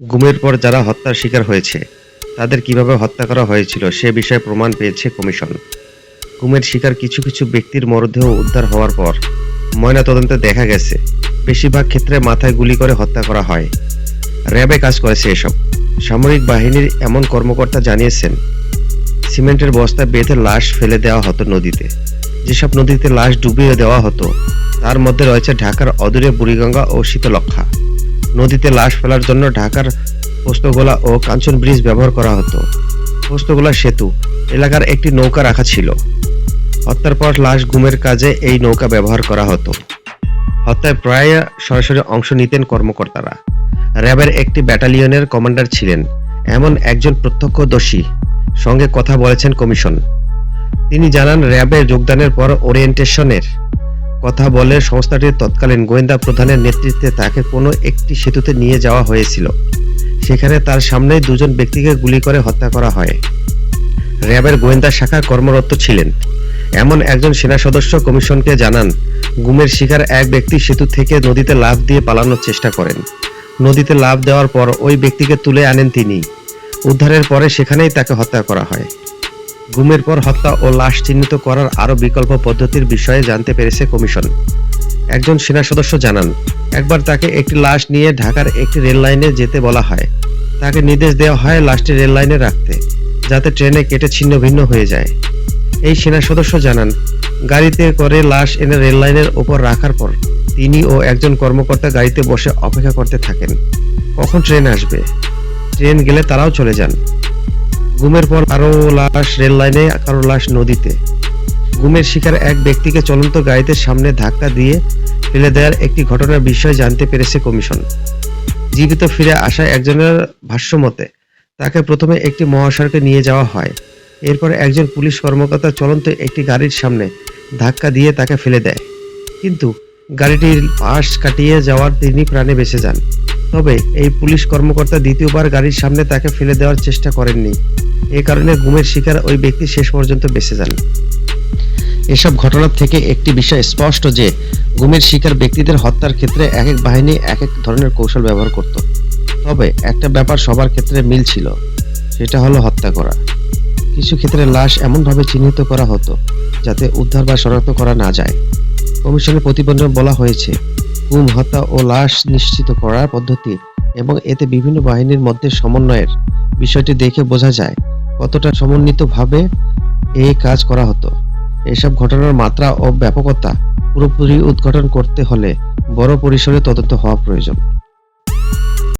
গুমের পর যারা হত্যার শিকার হয়েছে, তাদের কীভাবে হত্যা করা হয়েছিল সে বিষয়ে প্রমাণ পেয়েছে কমিশন। গুমের শিকার কিছু কিছু ব্যক্তির মরদেহ উদ্ধার হওয়ার পর ময়নাতদন্তে দেখা গেছে, বেশিরভাগ ক্ষেত্রে মাথায় গুলি করে হত্যা করা হয়। র্যাবে কাজ করেছে এসব। সামরিক বাহিনীর এমন কর্মকর্তা জানিয়েছেন, সিমেন্টের বস্তা বেঁধে লাশ ফেলে দেওয়া হতো নদীতে। যেসব নদীতে লাশ ডুবিয়ে দেওয়া হতো, তার মধ্যে রয়েছে ঢাকার অদূরে বুড়িগঙ্গা ও শীতলক্ষা নদীতে লাশ ফেলার জন্য ঢাকার পোস্তগোলা ও কাঞ্চন ব্রিজ ব্যবহার করা হতো। পোস্তগোলা সেতু এলাকার একটি নৌকা রাখা ছিল। হত্যার পর লাশ গুমের কাজে এই নৌকা ব্যবহার করা হতো। হত্যায় প্রায় সরাসরি অংশ নিতেন কর্মকর্তারা। র্যাবের একটি ব্যাটালিয়নের কমান্ডার ছিলেন। এমন একজন প্রত্যক্ষদর্শী সঙ্গে কথা বলেছেন কমিশন। তিনি জানান, র্যাবে যোগদানের পর ওরিয়েন্টেশনের কথা বলে সংস্থাটির তৎকালীন গোয়েন্দা প্রধানের নেতৃত্বে তাকে কোনো একটি সেতুতে নিয়ে যাওয়া হয়েছিল। সেখানে তার সামনেই দুজন ব্যক্তিকে গুলি করে হত্যা করা হয়। র্যাবের গোয়েন্দা শাখা কর্মরত ছিলেন। এমন একজন সেনা সদস্য কমিশনকে জানান, গুমের শিকার এক ব্যক্তি সেতু থেকে নদীতে লাফ দিয়ে পালানোর চেষ্টা করেন। নদীতে লাফ দেওয়ার পর ওই ব্যক্তিকে তুলে আনেন তিনি। উদ্ধারের পরে সেখানেই তাকে হত্যা করা হয়। গুমের পর হত্যা ও লাশ চিহ্নিত করার আরও বিকল্প পদ্ধতির বিষয়ে জানতে পেরেছে কমিশন। একজন সেনা সদস্য জানান, একবার তাকে একটি লাশ নিয়ে ঢাকার একটি রেল লাইনে যেতে বলা হয়। তাকে নির্দেশ দেওয়া হয় লাশটি রেল লাইনে রাখতে, যাতে ট্রেনে কেটে ছিন্ন ভিন্ন হয়ে যায়। এই সেনা সদস্য জানান, গাড়িতে করে লাশ এনে রেল লাইনের ওপর রাখার পর তিনি ও একজন কর্মকর্তা গাড়িতে বসে অপেক্ষা করতে থাকেন। কখন ট্রেন আসবে? ট্রেন গেলে তারাও চলে যান। গুমের পর কারও লাশ রেল লাইনে কারও লাশ নদীতে। গুমের শিকার এক ব্যক্তিকে চলন্ত গাড়িতে সামনে ধাক্কা দিয়ে ফেলে দেওয়ার একটি ঘটনার বিষয় জানতে পেরেছে কমিশন। জীবিত ফিরে আসা একজনের ভাষ্যমতে, তাকে প্রথমে একটি মহাসড়কে নিয়ে যাওয়া হয়। এরপর একজন পুলিশ কর্মকর্তা চলন্ত একটি গাড়ির সামনে ধাক্কা দিয়ে তাকে ফেলে দেয়। কিন্তু গাড়িটির পাশ কাটিয়ে যাওয়ার তিনি প্রাণে বেঁচে যান। তবে এই পুলিশ কর্মকর্তা দ্বিতীয়বার গাড়ির সামনে তাকে ফেলে দেওয়ার চেষ্টা করেননি। এ কারণে গুমের শিকার ওই ব্যক্তি শেষ পর্যন্ত বেঁচে যান। এসব ঘটনার থেকে একটি বিষয় স্পষ্ট যে গুমের শিকার ব্যক্তিদের হত্যার ক্ষেত্রে এক এক বাহিনী এক এক ধরনের কৌশল ব্যবহার করত। তবে একটা ব্যাপার সবার ক্ষেত্রে মিল ছিল, সেটা হলো হত্যা করা। কিছু ক্ষেত্রে লাশ এমনভাবে চিহ্নিত করা হতো, যাতে উদ্ধার বা শনাক্ত করা না যায়। কমিশনের প্রতিবেদনে বলা হয়েছে গুম হত্যা ও লাশ নিশ্চিত করার পদ্ধতি এবং এতে বিভিন্ন বাহিনীর মধ্যে সমন্বয়ের বিষয়টি দেখে বোঝা যায় কতটা সমন্বিতভাবে এই কাজ করা হতো। এসব ঘটনার মাত্রা ও ব্যাপকতা পুরোপুরি উদ্ঘাটন করতে হলে বড় পরিসরে তদন্ত হওয়া প্রয়োজন।